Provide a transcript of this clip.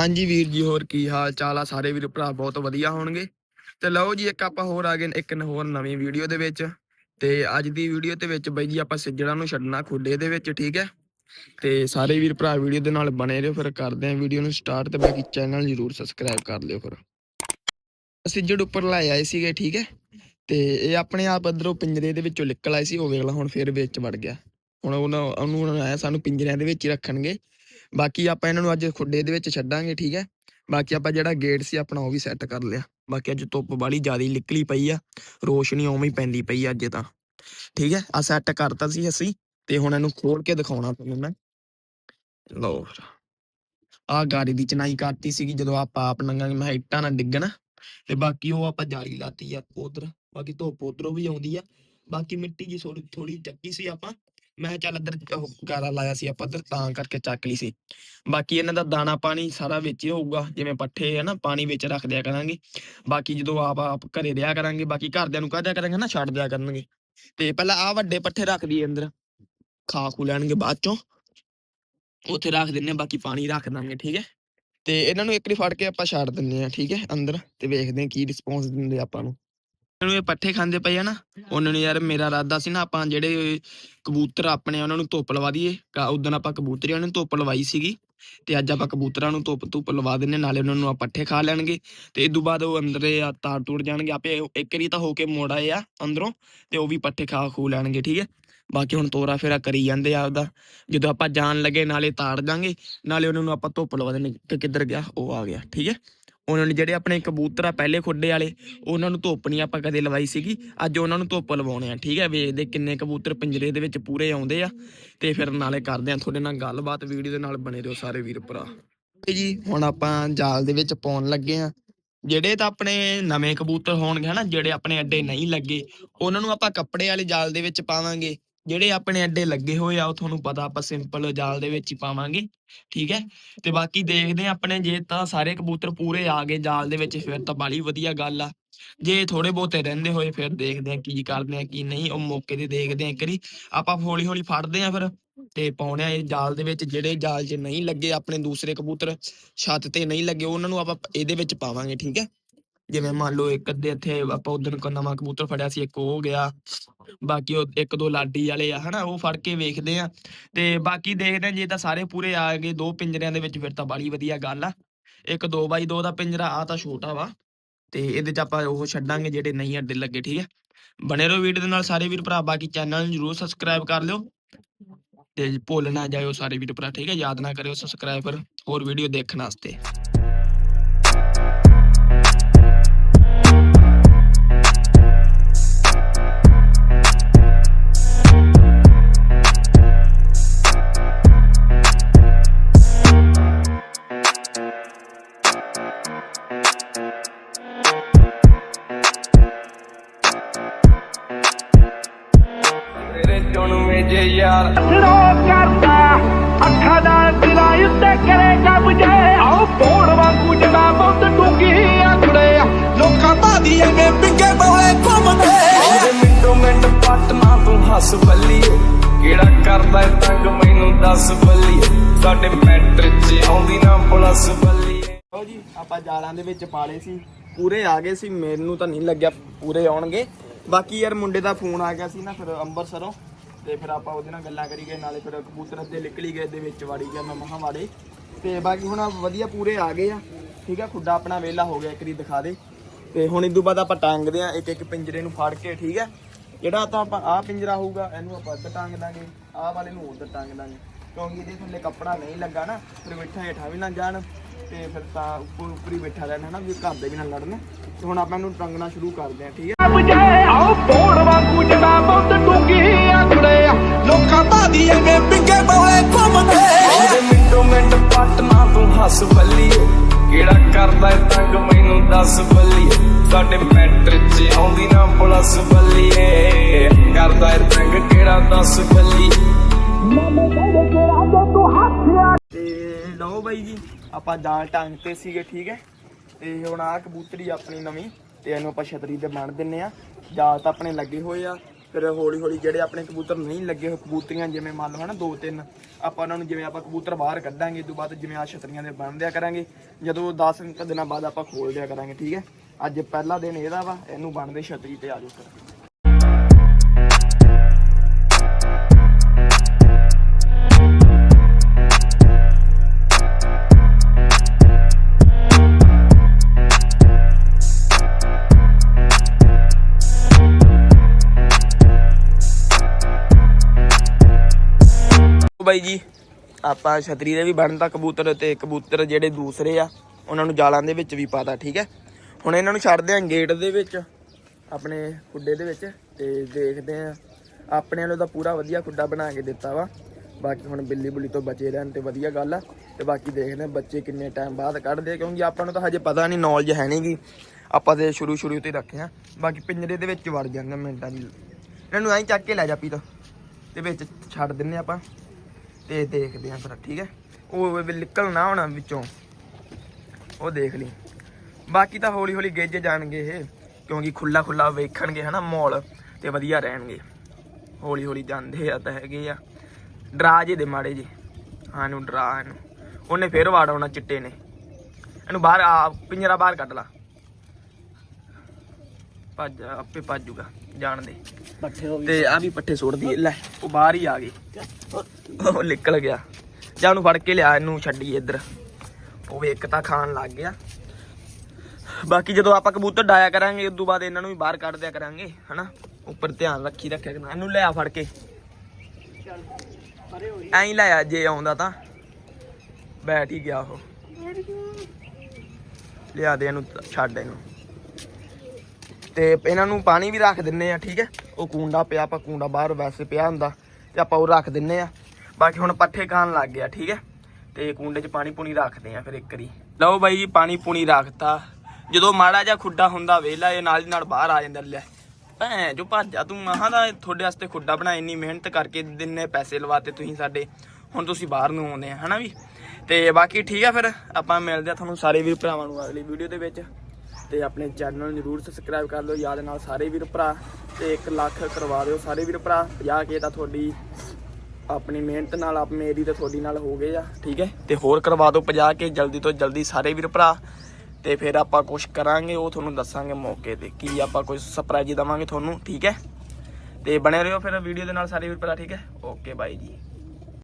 ਹਾਂਜੀ ਵੀਰ ਜੀ, ਹੋਰ ਕੀ ਹਾਲ ਚਾਲ ਆ? ਸਾਰੇ ਵੀਰ ਭਰਾ ਬਹੁਤ ਵਧੀਆ ਹੋਣਗੇ। ਤੇ ਲਓ ਜੀ, ਇੱਕ ਆਪਾਂ ਹੋਰ ਆ ਗਏ ਇੱਕ ਹੋਰ ਨਵੀਂ ਵੀਡੀਓ ਦੇ ਵਿੱਚ। ਤੇ ਅੱਜ ਦੀ ਵੀਡੀਓ ਦੇ ਵਿੱਚ ਬਾਈ ਜੀ, ਆਪਾਂ ਸਿੱਜੜਾ ਨੂੰ ਛੱਡਣਾ ਖੁੱਡੇ ਦੇ ਵਿੱਚ, ਠੀਕ ਹੈ? ਤੇ ਸਾਰੇ ਵੀਰ ਭਰਾ ਵੀਡੀਓ ਦੇ ਨਾਲ ਬਣੇ ਰਹੋ, ਫਿਰ ਕਰਦੇ ਆਂ ਵੀਡੀਓ ਨੂੰ ਸਟਾਰਟ ਤੇ ਬਾਕੀ ਚੈਨਲ ਜਰੂਰ ਸਬਸਕ੍ਰਾਈਬ ਕਰ ਲਿਓ ਫਿਰ। ਸਿੱਜੜ ਉੱਪਰ ਲੈ ਆਏ ਸੀਗੇ, ਠੀਕ ਹੈ? ਤੇ ਇਹ ਆਪਣੇ ਆਪ ਅੰਦਰੋਂ ਪਿੰਜਰੇ ਦੇ ਵਿੱਚੋਂ ਨਿਕਲ ਆਏ ਸੀ ਉਹ ਵੇਖ ਲਾ ਹੁਣ ਫਿਰ ਵਿੱਚ ਵੜ ਗਿਆ। ਹੁਣ ਉਹਨੂੰ ਉਹਨੂੰ ਆਇਆ ਸਾਨੂੰ ਪਿੰਜਰਿਆਂ ਦੇ ਵਿੱਚ ਹੀ ਰੱਖਣਗੇ। ਬਾਕੀ ਆਪਾਂ ਇਹਨਾਂ ਨੂੰ ਅੱਜ ਖੁੱਡੇ ਦੇ ਵਿੱਚ ਛੱਡਾਂਗੇ, ਠੀਕ ਹੈ? ਬਾਕੀ ਆਪਾਂ ਜਿਹੜਾ ਗੇਟ ਸੀ ਆਪਣਾ ਉਹ ਵੀ ਸੈੱਟ ਕਰ ਲਿਆ। ਬਾਕੀ ਅੱਜ ਧੁੱਪ ਬਾਲੀ ਜ਼ਿਆਦਾ ਨਿਕਲੀ ਪਈ ਆ, ਰੋਸ਼ਨੀ ਉਵੇਂ ਹੀ ਪੈਂਦੀ ਪਈ ਆ ਅੱਜ ਤਾਂ। ਠੀਕ ਹੈ? ਆ ਸੈੱਟ ਕਰਤਾ ਸੀ ਅਸੀਂ ਤੇ ਹੁਣ ਇਹਨੂੰ ਖੋਲ ਕੇ ਦਿਖਾਉਣਾ ਤੁਹਾਨੂੰ ਮੈਂ। ਲਓ ਆ ਗਾੜੀ ਦੀ ਚਨਾਈ ਕਰਤੀ ਸੀਗੀ ਜਦੋਂ ਆਪਾਂ ਆਪ ਨੰਗਾਂਗੇ ਮੈਂ ਕਿਹਾ ਇੱਟਾਂ ਨਾਲ ਡਿੱਗਣ ਤੇ ਬਾਕੀ ਉਹ ਆਪਾਂ ਜਾਲੀ ਲਾਤੀ ਆ ਉਧਰ। ਬਾਕੀ ਧੁੱਪ ਉਧਰੋਂ ਵੀ ਆਉਂਦੀ ਆ। ਬਾਕੀ ਮਿੱਟੀ ਜੀ ਥੋੜੀ ਥੋੜੀ ਚੱਕੀ ਸੀ ਆਪਾਂ। ਮੈਂ ਕਿਹਾ ਚੱਲ ਇੱਧਰ ਉਹ ਗਾਰਾ ਲਾਇਆ ਸੀ ਆਪਾਂ ਇੱਧਰ, ਤਾਂ ਕਰਕੇ ਚੱਕ ਲਈ ਸੀ। ਬਾਕੀ ਇਹਨਾਂ ਦਾ ਦਾਣਾ ਪਾਣੀ ਸਾਰਾ ਵਿੱਚ ਹੀ ਹੋਊਗਾ, ਜਿਵੇਂ ਪੱਠੇ ਹੈ ਨਾ, ਪਾਣੀ ਵਿੱਚ ਰੱਖ ਦਿਆ ਕਰਾਂਗੇ। ਬਾਕੀ ਜਦੋਂ ਆਪ ਆਪ ਘਰੇ ਰਿਹਾ ਕਰਾਂਗੇ, ਬਾਕੀ ਘਰਦਿਆਂ ਨੂੰ ਕਹਿ ਦਿਆ ਕਰਾਂਗੇ ਨਾ, ਛੱਡ ਦਿਆ ਕਰਨਗੇ। ਤੇ ਪਹਿਲਾਂ ਆ ਵੱਡੇ ਪੱਠੇ ਰੱਖ ਦਈਏ ਅੰਦਰ। ਖਾ ਖੂ ਲੈਣਗੇ ਬਾਅਦ ਚੋਂ। ਉੱਥੇ ਰੱਖ ਦਿੰਨੇ ਬਾਕੀ ਪਾਣੀ ਰੱਖ ਦਾਂਗੇ, ਠੀਕ ਹੈ? ਤੇ ਇਹਨਾਂ ਨੂੰ ਇੱਕ ਵਾਰੀ ਫੜ ਕੇ ਆਪਾਂ ਛੱਡ ਦਿੰਨੇ ਆ, ਠੀਕ ਹੈ, ਅੰਦਰ। ਤੇ ਵੇਖਦੇ ਆ ਕੀ ਰਿਸਪੌਂਸ ਦਿੰਦੇ ਆਪਾਂ ਨੂੰ। ਨੂੰ ਇਹ ਪੱਠੇ ਖਾਂਦੇ ਪਏ ਆ ਨਾ, ਉਹਨਾਂ ਨੂੰ ਯਾਰ ਮੇਰਾ ਇਰਾਦਾ ਸੀ ਨਾ ਆਪਾਂ ਜਿਹੜੇ ਕਬੂਤਰ ਆਪਣੇ ਉਹਨਾਂ ਨੂੰ ਧੁੱਪ ਲਵਾ ਦਈਏ ਉਦੋਂ ਆਪਾਂ ਕਬੂਤਰੀਆਂ ਨੂੰ ਧੁੱਪ ਲਵਾਈ ਸੀਗੀ ਤੇ ਅੱਜ ਆਪਾਂ ਕਬੂਤਰਾਂ ਨੂੰ ਧੁੱਪ ਧੁੱਪ ਲਵਾ ਦਿੰਨੇ ਨਾਲੇ ਉਹਨਾਂ ਨੂੰ ਆ ਪੱਠੇ ਖਾ ਲੈਣਗੇ ਤੇ ਇਸ ਤੋਂ ਬਾਅਦ ਉਹ ਅੰਦਰੇ ਆ ਤਾਰ ਟੁੱਟ ਜਾਣਗੇ, ਆਪੇ ਇੱਕ ਰੀ ਤਾਂ ਹੋ ਕੇ ਮੋੜ ਆਏ ਆ ਅੰਦਰੋਂ ਤੇ ਉਹ ਵੀ ਪੱਠੇ ਖਾ ਖੂ ਲੈਣਗੇ, ਠੀਕ ਹੈ? ਬਾਕੀ ਹੁਣ ਤੋਰਾ ਫੇਰਾ ਕਰੀ ਜਾਂਦੇ ਆ ਆਪਦਾ, ਜਦੋਂ ਆਪਾਂ ਜਾਣ ਲੱਗੇ ਨਾਲੇ ਤਾੜ ਦਾਂਗੇ ਨਾਲੇ ਉਹਨਾਂ ਨੂੰ ਆਪਾਂ ਧੁੱਪ ਲਵਾ ਦੇਣੇ ਕਿ ਕਿੱਧਰ ਗਿਆ, ਉਹ ਆ ਗਿਆ, ਠੀਕ ਹੈ? ਉਹਨਾਂ ਨੇ ਜਿਹੜੇ ਆਪਣੇ ਕਬੂਤਰ ਆ ਪਹਿਲੇ ਖੁੱਡੇ ਵਾਲੇ, ਉਹਨਾਂ ਨੂੰ ਧੁੱਪ ਨਹੀਂ ਆਪਾਂ ਕਦੇ ਲਵਾਈ ਸੀਗੀ। ਅੱਜ ਉਹਨਾਂ ਨੂੰ ਧੁੱਪ ਲਵਾਉਣੇ ਆ, ਠੀਕ ਹੈ ਵੇਖਦੇ ਕਿੰਨੇ ਕਬੂਤਰ ਪਿੰਜਰੇ ਦੇ ਵਿੱਚ ਪੂਰੇ ਆਉਂਦੇ ਆ। ਤੇ ਫਿਰ ਨਾਲੇ ਕਰਦੇ ਆ ਤੁਹਾਡੇ ਨਾਲ ਗੱਲਬਾਤ, ਵੀਡੀਓ ਦੇ ਨਾਲ ਬਣੇ ਰਹੋ ਸਾਰੇ ਵੀਰ ਭਰਾ। ਤੇ ਜੀ, ਹੁਣ ਆਪਾਂ ਜਾਲ ਦੇ ਵਿੱਚ ਪਾਉਣ ਲੱਗੇ ਆ। ਜਿਹੜੇ ਤਾਂ ਆਪਣੇ ਨਵੇਂ ਕਬੂਤਰ ਹੋਣਗੇ ਹਨਾ, ਜਿਹੜੇ ਆਪਣੇ ਅੱਡੇ ਨਹੀਂ ਲੱਗੇ, ਉਹਨਾਂ ਨੂੰ ਆਪਾਂ ਕੱਪੜੇ ਵਾਲੇ ਜਾਲ ਦੇ ਵਿੱਚ ਪਾਵਾਂਗੇ। ਜਿਹੜੇ ਆਪਣੇ ਅੱਡੇ ਲੱਗੇ ਹੋਏ ਆ ਉਹ ਤੁਹਾਨੂੰ ਪਤਾ ਆਪਾਂ ਸਿੰਪਲ ਜਾਲ ਦੇ ਵਿੱਚ ਹੀ ਪਾਵਾਂਗੇ ਠੀਕ ਹੈ? ਤੇ ਬਾਕੀ ਦੇਖਦੇ ਆ ਆਪਣੇ ਜੇ ਤਾਂ ਸਾਰੇ ਕਬੂਤਰ ਪੂਰੇ ਆ ਗਏ ਜਾਲ ਦੇ ਵਿੱਚ ਫਿਰ ਤਾਂ ਬਾਲੀ ਵਧੀਆ ਗੱਲ ਆ। ਜੇ ਥੋੜੇ ਬਹੁਤੇ ਰਹਿੰਦੇ ਹੋਏ ਫਿਰ ਦੇਖਦੇ ਆ ਕੀ ਕਰਦੇ ਆ ਕੀ ਨਹੀਂ ਉਹ ਮੌਕੇ ਤੇ ਦੇਖਦੇ ਆ ਇੱਕ ਵਾਰੀ। ਆਪਾਂ ਹੌਲੀ ਹੌਲੀ ਫੜਦੇ ਆ ਫਿਰ ਤੇ ਪਾਉਣੇ ਆ ਇਹ ਜਾਲ ਦੇ ਵਿੱਚ ਜਿਹੜੇ ਜਾਲ 'ਚ ਨਹੀਂ ਲੱਗੇ ਆਪਣੇ ਦੂਸਰੇ ਕਬੂਤਰ ਛੱਤ ਤੇ ਨਹੀਂ ਲੱਗੇ ਉਹਨਾਂ ਨੂੰ ਆਪਾਂ ਇਹਦੇ ਵਿੱਚ ਪਾਵਾਂਗੇ ਠੀਕ ਹੈ? ਜਿਵੇਂ ਮੰਨ ਲਓ ਇੱਕ ਅੱਧੇ ਇੱਥੇ ਆਪਾਂ ਉਦੋਂ ਕੋ ਨਵਾਂ ਕਬੂਤਰ ਫੜਿਆ ਸੀ ਇੱਕ ਉਹ ਗਿਆ ਬਾਕੀ ਉਹ ਇੱਕ ਦੋ ਲਾਡੀ ਵਾਲੇ ਆ, ਹਨਾ, ਉਹ ਫੜ ਕੇ ਵੇਖਦੇ ਆ। ਤੇ ਬਾਕੀ ਦੇਖਦੇ ਆ, ਜੇ ਤਾਂ ਸਾਰੇ ਪੂਰੇ ਆ ਗਏ, ਦੋ ਪਿੰਜਰਿਆਂ ਦੇ ਵਿੱਚ ਫਿਰ ਤਾਂ ਬੜੀ ਵਧੀਆ ਗੱਲ ਆ। ਇੱਕ 2 ਬਾਈ 2 ਦਾ ਪਿੰਜਰਾ ਆ ਤਾਂ ਛੋਟਾ ਵਾ। ਤੇ ਇਹਦੇ ਚ ਆਪਾਂ ਉਹ ਛੱਡਾਂਗੇ ਜਿਹੜੇ ਨਹੀਂ ਅੱਡੇ ਲੱਗੇ, ਠੀਕ ਹੈ ਬਣੇ ਰਹੋ ਵੀਡੀਓ ਦੇ ਨਾਲ ਸਾਰੇ ਵੀਰ ਭਰਾ, ਬਾਕੀ ਚੈਨਲ ਨੂੰ ਜਰੂਰ ਸਬਸਕ੍ਰਾਈਬ ਕਰ ਲਿਓ। ਤੇ ਭੁੱਲ ਨਾ ਜਾਇਓ ਸਾਰੇ ਵੀਰ ਭਰਾ, ਠੀਕ ਹੈ ਯਾਦ ਨਾ ਕਰਿਓ ਸਬਸਕ੍ਰਾਈਬਰ, ਹੋਰ ਵੀਡੀਓ ਦੇਖਣ ਵਾਸਤੇ। ਤੇਰੇ ਚੁਣਵੇਂ ਜੇ ਯਾਰ। ਲੋ ਕਰਦਾ ਅੱਖਾਂ ਨਾਲ ਦਿਲਾਂ ਉੱਤੇ ਕਰੇਗਾ ਬੁਝੇ ਆਓ ਪੋੜ ਵਾਂਗੂ ਜਦਾ ਬਹੁਤ ਡੂੰਗੀ ਆਖੜੇ। ਲੋਕਾਂ ਭਾਦੀਆਂ ਗੇ ਪਿੰਗੇ ਬੋਏ ਘੁੰਮਦੇ। ਮੇਰੇ ਮਿੰਟੋ ਮਿੰਟ ਪੱਟ ਨਾ ਤੂੰ ਹੱਸ ਬੱਲੀਏ। ਕਿਹੜਾ ਕਰਦਾ ਏ ਤੰਗ ਮੈਨੂੰ ਦੱਸ ਬੱਲੀਏ। ਸਾਡੇ ਮੈਟਰ 'ਚ ਆਉਂਦੀ ਨਾ ਪਲਸ ਬੱਲੀਏ। ਲਓ ਜੀ ਆਪਾਂ ਜਾਲਾਂ ਦੇ ਵਿੱਚ ਪਾਲੇ ਸੀ। ਪੂਰੇ ਆ ਗਏ ਸੀ ਮੈਨੂੰ ਤਾਂ ਨਹੀਂ ਲੱਗਿਆ ਪੂਰੇ ਆਉਣਗੇ। ਬਾਕੀ ਯਾਰ ਮੁੰਡੇ ਦਾ ਫੋਨ ਆ ਗਿਆ ਸੀ ਨਾ ਫਿਰ ਅੰਬਰਸਰੋਂ। ਤੇ ਫਿਰ ਆਪਾਂ ਉਹਦੇ ਨਾਲ ਗੱਲਾਂ ਕਰੀ ਗਏ ਨਾਲੇ ਫਿਰ ਕਬੂਤਰ ਅੱਧੇ ਨਿਕਲੀ ਗਏ ਦੇ ਵਿੱਚ ਵਾੜੀ ਗਿਆ ਮੈਂ ਮਹਾਂ ਵਾੜੇ ਤੇ ਬਾਕੀ ਹੁਣ ਵਧੀਆ ਪੂਰੇ ਆ ਗਏ ਆ, ਠੀਕ ਆ? ਖੁੱਡਾ ਆਪਣਾ ਵੇਲਾ ਹੋ ਗਿਆ, ਇੱਕ ਵਾਰੀ ਦਿਖਾ ਦੇ। ਤੇ ਹੁਣ ਇਦੋਂ ਬਾਅਦ ਆਪਾਂ ਟਾਂਗਦੇ ਆ, ਇੱਕ ਇੱਕ ਪਿੰਜਰੇ ਨੂੰ ਫੜ ਕੇ, ਠੀਕ ਹੈ ਜਿਹੜਾ ਤਾਂ ਆਪਾਂ ਆਹ ਪਿੰਜਰਾ ਹੋਊਗਾ, ਇਹਨੂੰ ਆਪਾਂ ਇੱਧਰ ਟਾਂਗ ਦਾਂਗੇ, ਆਹ ਵਾਲੇ ਨੂੰ ਉੱਧਰ ਟਾਂਗ ਦਾਂਗੇ। ਕਿਉਂਕਿ ਇਹਦੇ ਥੱਲੇ ਕੱਪੜਾ ਨਹੀਂ ਲੱਗਾ ਨਾ ਫਿਰ ਮਿੱਠਾ ਹੇਠਾਂ ਵੀ ਨਾ ਜਾਣ ਤੇ ਫਿਰ ਤਾਂ ਉੱਪਰ ਉੱਪਰ ਹੀ ਬੈਠਾ ਰਹਿਣਾ ਨਾ ਵੀ ਘਰ ਦੇ ਵੀ ਨਾ ਲੜਨ। ਤੇ ਹੁਣ ਆਪਾਂ ਇਹਨੂੰ ਟੰਗਣਾ ਸ਼ੁਰੂ ਕਰਦੇ ਆ ਠੀਕ ਹੈ? ਬੁਝੇ ਆਓ ਪੋੜ ਵਾਂਗੂ ਜਦਾ ਬਹੁਤ ਡੂੰਗੀ ਆਖੜੇ ਲੋਕਾਂ ਭਾਦੀਆਂ ਗੇ ਪਿੰਗੇ ਬੋਏ ਘੁੰਮਦੇ ਮਿੰਟੋ ਮਿੰਟ ਪੱਟ ਨਾ ਤੂੰ ਹੱਸ ਬੱਲੀਏ। ਕਿਹੜਾ ਕਰਦਾ ਤੰਗ ਮੈਨੂੰ ਦੱਸ ਬੱਲੀਏ। ਸਾਡੇ ਮੈਟਰ 'ਚ ਆਉਂਦੀ ਨਾ ਪਲਸ ਬੱਲੀਏ। ਕਰਦਾ ਤੰਗ ਕਿਹੜਾ ਦੱਸ ਬੱਲੀਏ। ਤੇ ਲਓ ਬਾਈ ਜੀ, ਆਪਾਂ ਦਾਲ ਟੰਗ ਤੇ ਸੀਗੇ, ਠੀਕ ਹੈ? ਤੇ ਹੁਣ ਆਹ ਕਬੂਤਰੀ ਆਪਣੀ ਨਵੀਂ, ਤੇ ਇਹਨੂੰ ਆਪਾਂ ਛਤਰੀ ਤੇ ਬੰਨ ਦਿੰਨੇ ਆ। ਜਾਲ ਤਾਂ ਆਪਣੇ ਲੱਗੇ ਹੋਏ ਆ, ਫਿਰ ਹੌਲੀ ਹੌਲੀ ਜਿਹੜੇ ਆਪਣੇ ਕਬੂਤਰ ਨਹੀਂ ਲੱਗੇ ਹੋਏ, ਕਬੂਤਰੀਆਂ ਜਿਵੇਂ ਮੰਨ ਲਓ ਹਨਾ ਦੋ ਤਿੰਨ ਆਪਾਂ ਉਹਨਾਂ ਨੂੰ ਜਿਵੇਂ ਆਪਾਂ ਕਬੂਤਰ ਬਾਹਰ ਕੱਢਾਂਗੇ, ਇਹ ਤੋਂ ਬਾਅਦ ਜਿਵੇਂ ਆ ਛਤਰੀਆਂ ਦੇ ਬਣ ਦਿਆ ਕਰਾਂਗੇ, ਜਦੋਂ 10 ਦਿਨਾਂ ਬਾਅਦ ਆਪਾਂ ਖੋਲ ਦਿਆ ਕਰਾਂਗੇ, ਠੀਕ ਹੈ? ਅੱਜ ਪਹਿਲਾ ਦਿਨ ਇਹਦਾ ਵਾ, ਇਹਨੂੰ ਬਣਦੇ ਛਤਰੀ ਤੇ ਆ ਜਾਓ ਫਿਰ ਬਾਈ ਜੀ। ਆਪਾਂ ਛਤਰੀ ਦੇ ਵੀ ਬਣਦਾ ਕਬੂਤਰ ਤੇ ਕਬੂਤਰ ਜਿਹੜੇ ਦੂਸਰੇ ਆ, ਉਹਨਾਂ ਨੂੰ ਜਾਲਾਂ ਦੇ ਵਿੱਚ ਵੀ ਪਾਤਾ ਠੀਕ ਹੈ? ਹੁਣ ਇਹਨਾਂ ਨੂੰ ਛੱਡਦੇ ਆਂ ਗੇਟ ਦੇ ਵਿੱਚ, ਆਪਣੇ ਖੁੱਡੇ ਦੇ ਵਿੱਚ ਤੇ ਦੇਖਦੇ ਆ। ਆਪਣੇ ਵੱਲੋਂ ਤਾਂ ਪੂਰਾ ਵਧੀਆ ਖੁੱਡਾ ਬਣਾ ਕੇ ਦਿੱਤਾ ਵਾ। ਬਾਕੀ ਹੁਣ ਬਿੱਲੀ ਬੁੱਲੀ ਤੋਂ ਬਚੇ ਰਹਿਣ ਤੇ ਵਧੀਆ ਗੱਲ ਆ। ਤੇ ਬਾਕੀ ਦੇਖਦੇ ਆ ਬੱਚੇ ਕਿੰਨੇ ਟਾਈਮ ਬਾਅਦ ਕੱਢਦੇ ਆ, ਕਿਉਂਕਿ ਆਪਾਂ ਨੂੰ ਤਾਂ ਹਜੇ ਪਤਾ ਨਹੀਂ ਨੌਲੇਜ ਹੈ ਨਹੀਂਗੀ ਆਪਾਂ ਤੇ ਸ਼ੁਰੂ ਸ਼ੁਰੂ ਤੋਂ ਹੀ ਰੱਖਿਆ ਬਾਕੀ ਪਿੰਜਰੇ ਦੇ ਵਿੱਚ ਵੜ ਜਾਂਦੇ ਮਿੰਟਾਂ ਦੀ। ਇਹਨਾਂ ਨੂੰ ਐਂ ਚੱਕ ਕੇ ਲੈ ਜਾ ਪੀਰ ਤੇ ਵਿੱਚ ਛੱਡ ਦਿੰਨੇ ਆਪਾਂ। ਤੇ ਦੇਖਦੇ ਆਂ ਫਿਰ, ਠੀਕ ਹੈ? ਉਹ ਵੀ ਨਿਕਲਣਾ ਹੋਣਾ ਵਿੱਚੋਂ। ਉਹ ਦੇਖ ਲਈ। ਬਾਕੀ ਤਾਂ ਹੌਲੀ ਹੌਲੀ ਗਿੱਜ ਜਾਣਗੇ ਇਹ, ਕਿਉਂਕਿ ਖੁੱਲਾ ਖੁੱਲਾ ਵੇਖਣਗੇ, ਹਨਾ, ਮਾਹੌਲ ਤੇ ਵਧੀਆ ਰਹਿਣਗੇ। ਹੌਲੀ ਹੌਲੀ ਜਾਂਦੇ ਆ ਤਾਂ ਹੈਗੇ ਆ। ਡਰਾ ਜੇ ਦੇ ਮਾੜੇ ਜੀ। ਹਾਂ ਨੂੰ ਡਰਾ ਇਹਨੂੰ। ਉਹਨੇ ਫੇਰ ਵਾੜ ਆਉਣਾ ਚਿੱਟੇ ਨੇ। ਇਹਨੂੰ ਬਾਹਰ ਆ, ਪਿੰਜਰਾ ਬਾਹਰ ਕੱਢ ਲਾ। ਭੱਜ ਆਪੇ ਭੱਜੂਗਾ ਜਾਣ ਦੇ। ਤੇ ਆ ਵੀ ਪੱਠੇ ਸੁੱਟਦੀ ਲੈ ਉਹ ਬਾਹਰ ਹੀ ਆ ਗਏ। ਉਹ ਨਿਕਲ ਗਿਆ। ਜਾਂ ਉਹਨੂੰ ਫੜ ਕੇ ਲਿਆ ਇਹਨੂੰ ਛੱਡੀ ਇੱਧਰ। ਉਹ ਵੀ ਇੱਕ ਤਾਂ ਖਾਣ ਲੱਗ ਗਿਆ। ਬਾਕੀ ਜਦੋਂ ਆਪਾਂ ਕਬੂਤਰ ਡਾਇਆ ਕਰਾਂਗੇ ਉਸ ਤੋਂ ਬਾਅਦ ਇਹਨਾਂ ਨੂੰ ਵੀ ਬਾਹਰ ਕੱਢ ਦਿਆ ਕਰਾਂਗੇ ਹਨਾ? ਉੱਪਰ ਧਿਆਨ ਰੱਖੀ ਰੱਖਿਆ ਕਰਨਾ। ਇਹਨੂੰ ਲਿਆ ਫੜ ਕੇ। ਐਂ ਹੀ ਲਿਆ ਜੇ ਆਉਂਦਾ ਤਾਂ। ਬੈਠ ਹੀ ਗਿਆ ਉਹ। ਲਿਆ ਦੇ ਇਹਨੂੰ ਛੱਡ ਇਹਨੂੰ। ਤੇ ਇਹਨਾਂ ਨੂੰ ਪਾਣੀ ਵੀ ਰੱਖ ਦਿੰਨੇ ਆ, ਠੀਕ ਹੈ? ਉਹ ਕੂੰਡਾ ਪਿਆ, ਆਪਾਂ ਕੂੰਡਾ ਬਾਹਰ ਵੈਸੇ ਪਿਆ ਹੁੰਦਾ ਤੇ ਆਪਾਂ ਉਹ ਰੱਖ ਦਿੰਨੇ ਆ। ਬਾਕੀ ਹੁਣ ਪੱਠੇ ਖਾਣ ਲੱਗ ਗਿਆ, ਠੀਕ ਹੈ? ਤੇ ਕੂੰਡੇ 'ਚ ਪਾਣੀ ਪੂਣੀ ਰੱਖਦੇ ਆ ਫਿਰ ਇੱਕ ਵਾਰੀ। ਲਓ ਬਾਈ ਜੀ, ਪਾਣੀ ਪੂਣੀ ਰੱਖਤਾ। ਜਦੋਂ ਮਾੜਾ ਜਿਹਾ ਖੁੱਡਾ ਹੁੰਦਾ ਵੇਲਾ ਇਹ ਨਾਲ ਦੀ ਨਾਲ ਬਾਹਰ ਆ ਜਾਂਦਾ ਲੈ। ਭੈਣ ਜੋ ਭਾਜਾ ਤੂੰ ਮਹਾਂ ਦਾ ਤੁਹਾਡੇ ਵਾਸਤੇ ਖੁੱਡਾ ਬਣਾ ਇੰਨੀ ਮਿਹਨਤ ਕਰਕੇ ਦਿਨੇ, ਪੈਸੇ ਲਵਾਤੇ ਤੁਸੀਂ ਸਾਡੇ। ਹੁਣ ਤੁਸੀਂ ਬਾਹਰ ਨੂੰ ਆਉਂਦੇ ਆ, ਹਨਾ ਵੀ? ਤੇ ਬਾਕੀ ਠੀਕ ਆ ਫਿਰ, ਆਪਾਂ ਮਿਲਦੇ ਆ ਤੁਹਾਨੂੰ ਸਾਰੇ ਵੀਰ ਭਰਾਵਾਂ ਨੂੰ ਅਗਲੀ ਵੀਡੀਓ ਦੇ ਵਿੱਚ। ਤੇ ਆਪਣੇ ਚੈਨਲ ਨੂੰ ਜਰੂਰ ਸਬਸਕ੍ਰਾਈਬ ਕਰ ਲਓ, ਯਾਦ ਨਾਲ ਸਾਰੇ ਵੀਰ ਭਰਾ ਤੇ 1 ਲੱਖ ਕਰਵਾ ਦਿਓ ਸਾਰੇ ਵੀਰ ਭਰਾ। 50 ਕੇ ਤਾਂ ਤੁਹਾਡੀ ਆਪਣੀ ਮਿਹਨਤ ਨਾਲ, ਆਪ ਮੇਰੀ ਤੇ ਤੁਹਾਡੀ ਨਾਲ ਹੋ ਗਏ ਆ, ਠੀਕ ਹੈ? ਤੇ ਹੋਰ ਕਰਵਾ ਦਿਓ 50 ਕੇ ਜਲਦੀ ਤੋਂ ਜਲਦੀ ਸਾਰੇ ਵੀਰ ਭਰਾ। ਤੇ ਫਿਰ ਆਪਾਂ ਕੁਝ ਕਰਾਂਗੇ, ਉਹ ਤੁਹਾਨੂੰ ਦੱਸਾਂਗੇ ਮੌਕੇ ਤੇ ਕੀ ਆਪਾਂ ਕੋਈ ਸਰਪ੍ਰਾਈਜ਼ ਦਵਾਂਗੇ ਤੁਹਾਨੂੰ, ਠੀਕ ਹੈ? ਤੇ ਬਣੇ ਰਹੋ ਫਿਰ ਵੀਡੀਓ ਦੇ ਨਾਲ ਸਾਰੇ ਵੀਰ ਭਰਾ, ਠੀਕ ਹੈ? ਓਕੇ ਬਾਈ ਜੀ।